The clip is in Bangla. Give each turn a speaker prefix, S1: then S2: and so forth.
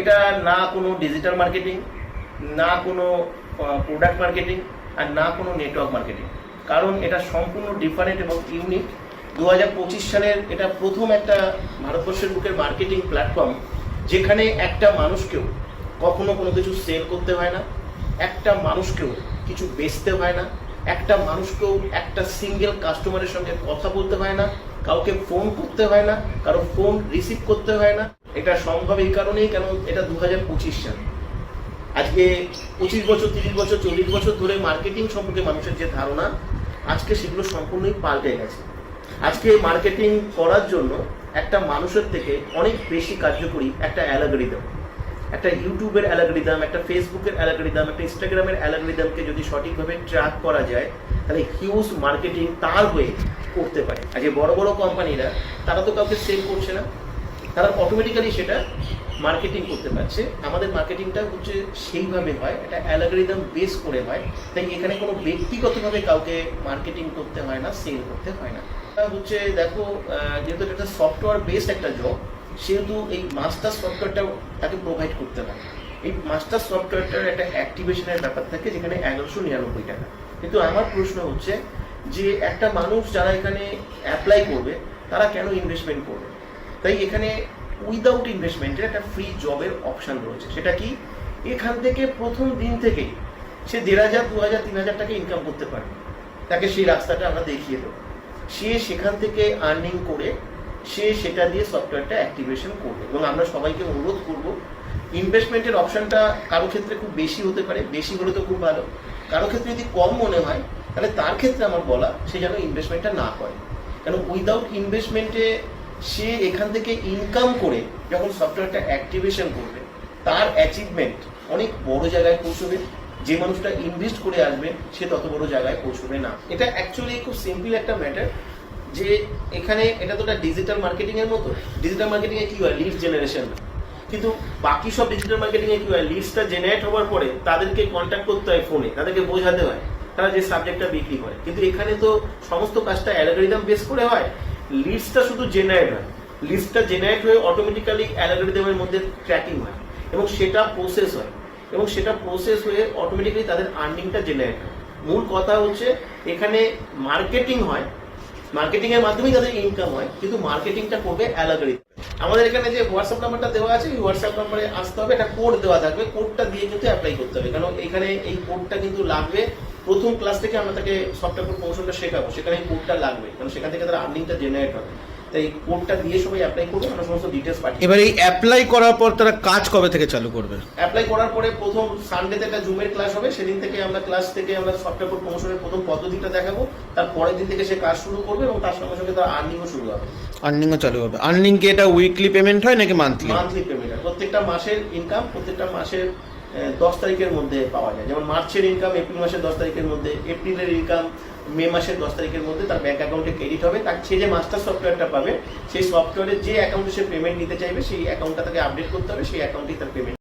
S1: এটা না কোনো ডিজিটাল মার্কেটিং না কোনো প্রোডাক্ট মার্কেটিং আর না কোনো নেটওয়ার্ক মার্কেটিং কারণ এটা সম্পূর্ণ ডিফারেন্ট এবং ইউনিক দু হাজার পঁচিশ সালের এটা প্রথম একটা ভারতবর্ষের বুকের মার্কেটিং প্ল্যাটফর্ম যেখানে একটা মানুষকেও কখনো কোনো কিছু সেল করতে হয় না, একটা মানুষকেও কিছু বেচতে হয় না, একটা মানুষকেও একটা সিঙ্গেল কাস্টমারের সঙ্গে কথা বলতে হয় না, কাউকে ফোন করতে হয় না, কারও ফোন রিসিভ করতে হয় না। এটা সম্ভব এই কারণেই কেন এটা দু হাজার পঁচিশ সাল। আজকে পঁচিশ বছর, তিরিশ বছর, চল্লিশ বছর ধরে মার্কেটিং সম্পর্কে মানুষের যে ধারণা, আজকে সেগুলো সম্পূর্ণই পাল্টে গেছে। আজকে মার্কেটিং করার জন্য একটা মানুষের থেকে অনেক বেশি কার্যকরী একটা অ্যালাগরিদম। একটা ইউটিউবের অ্যালাগরিদম, একটা ফেসবুকের অ্যালাগরিদম, একটা ইনস্টাগ্রামের অ্যালাগরিদমকে যদি সঠিকভাবে ট্র্যাক করা যায়, তাহলে হিউজ মার্কেটিং তার হয়ে করতে পারে। আজকে বড় বড় কোম্পানিরা তারা তো কাউকে সেল করছে না। তারা অটোমেটিক্যালি সেটা মার্কেটিং করতে পারছে। আমাদের মার্কেটিংটা হচ্ছে সেইভাবে হয়, এটা অ্যালাগরিদম বেস করে হয়। তাই এখানে কোনো ব্যক্তিগতভাবে কাউকে মার্কেটিং করতে হয় না সেল করতে হয় না। হচ্ছে দেখো যেহেতু একটা সফটওয়্যার বেসড একটা জব সেহেতু এই মাস্টার সফটওয়্যারটাও তাকে প্রোভাইড করতে হয়। এই মাস্টার সফটওয়্যারটার একটা অ্যাক্টিভেশনের ব্যাপার থাকে যেখানে এগারোশো নিরানব্বই টাকা। কিন্তু আমার প্রশ্ন হচ্ছে যে একটা মানুষ যারা এখানে অ্যাপ্লাই করবে, তারা কেন ইনভেস্টমেন্ট করবে? তাই এখানে উইদাউট ইনভেস্টমেন্টের একটা ফ্রি জবের অপশন রয়েছে। সেটা কি? এখান থেকে প্রথম দিন থেকেই সে দেড় হাজার, দু হাজার, তিন হাজার টাকা ইনকাম করতে পারবে। তাকে সেই রাস্তাটা আমরা দেখিয়ে দেবো। সে সেখান থেকে আর্নিং করে সে সেটা দিয়ে সফটওয়্যারটা অ্যাক্টিভেশন করবে। এবং আমরা সবাইকে অনুরোধ করব ইনভেস্টমেন্টের অপশনটা কারও ক্ষেত্রে খুব বেশি হতে পারে, বেশি হলে তো খুব ভালো। কারও ক্ষেত্রে যদি কম মনে হয়, তাহলে তার ক্ষেত্রে আমার বলা সে যেন ইনভেস্টমেন্টটা না করে। কেন? উইদাউট ইনভেস্টমেন্টে সে এখান থেকে ইনকাম করে যখন সফটওয়্যারটা অ্যাক্টিভেশন করবে, তার অ্যাচিভমেন্ট অনেক বড় জায়গায় পৌঁছবে। যে মানুষটা ইনভেস্ট করে আসবে, সে তত বড় জায়গায় পৌঁছবে না। এটা অ্যাকচুয়ালি খুব সিম্পল একটা ম্যাটার যে এখানে এটা তো ডিজিটাল মার্কেটিং এর মতো। ডিজিটাল মার্কেটিং এ কি হয়? লিড জেনারেশন কিন্তু বাকি সব ডিজিটাল মার্কেটিং এ কি হয়? লিডসটা জেনারেট হওয়ার পরে তাদেরকে কন্ট্যাক্ট করতে হয় ফোনে তাদেরকে বোঝাতে হয়। তারা যে সাবজেক্টটা বিক্রি করে। কিন্তু এখানে তো সমস্ত কাজটা অ্যালগোরিদম বেস করে হয়। লিস্টটা শুধু জেনারেট হয়। লিস্টটা জেনারেট হয়ে অটোমেটিক্যালি অ্যালগোরিদমের মধ্যে ট্র্যাকিং হয় এবং সেটা প্রসেস হয়। এবং সেটা প্রসেস হয়ে অটোমেটিক্যালি তাদের আর্নিংটা জেনারেট হয়। মূল কথা হচ্ছে, এখানে মার্কেটিং হয়। মার্কেটিং এর মাধ্যমেই তাদের ইনকাম হয়, কিন্তু মার্কেটিংটা করবে অ্যালগোরিদম আমাদের এখানে যে হোয়াটসঅ্যাপ নাম্বারটা দেওয়া আছে, এই হোয়াটসঅ্যাপ নাম্বারে আসতে হবে, একটা কোড দেওয়া থাকবে। কোডটা দিয়ে কিন্তু অ্যাপ্লাই করতে হবে। কারণ এখানে এই কোডটা কিন্তু লাগবে প্রথম ক্লাস থেকে আমরা তাকে সফটওয়্যার কৌশলটা শেখাবো। সেখানে এই কোডটা লাগবে। কারণ সেখান থেকে তার আর্নিংটা জেনারেট হবে। তাই কোডটা দিয়ে সবাই অ্যাপ্লাই করবে আমরা সমস্ত ডিটেলস পাঠিয়ে
S2: এবার এই অ্যাপ্লাই করার পর তারা কাজ কবে থেকে চালু করবে?
S1: অ্যাপ্লাই করার পরে প্রথম সানডেতে একটা জুমের ক্লাস হবে। সেদিন থেকে আমরা ক্লাস থেকে আমরা সফটওয়্যার প্রমোশনের প্রথম পদ্ধতিটা দেখাবো। তার পরের দিন থেকে সে কাজ শুরু করবে এবং তার সঙ্গে সঙ্গে তার আর্নিংও শুরু হবে।
S2: আর্নিংও চালু হবে। আর্নিং কি এটা উইকলি পেমেন্ট হয় নাকি মান্থলি
S1: মান্থলি পেমেন্ট প্রত্যেকটা মাসের ইনকাম প্রত্যেকটা মাসের দশ তারিখের মধ্যে পাওয়া যায়। যেমন মার্চের ইনকাম এপ্রিল মাসের দশ তারিখের মধ্যে, এপ্রিলের ইনকাম মে মাসের দশ তারিখের মধ্যে তার ব্যাঙ্ক অ্যাকাউন্টে ক্রেডিট হবে। তার সে যে মাস্টার সফটওয়্যারটা পাবে, সেই সফটওয়্যারে যে অ্যাকাউন্টে সে পেমেন্ট নিতে চাইবে, সেই অ্যাকাউন্টটা তাকে আপডেট করতে হবে, সেই অ্যাকাউন্টেই তার পেমেন্ট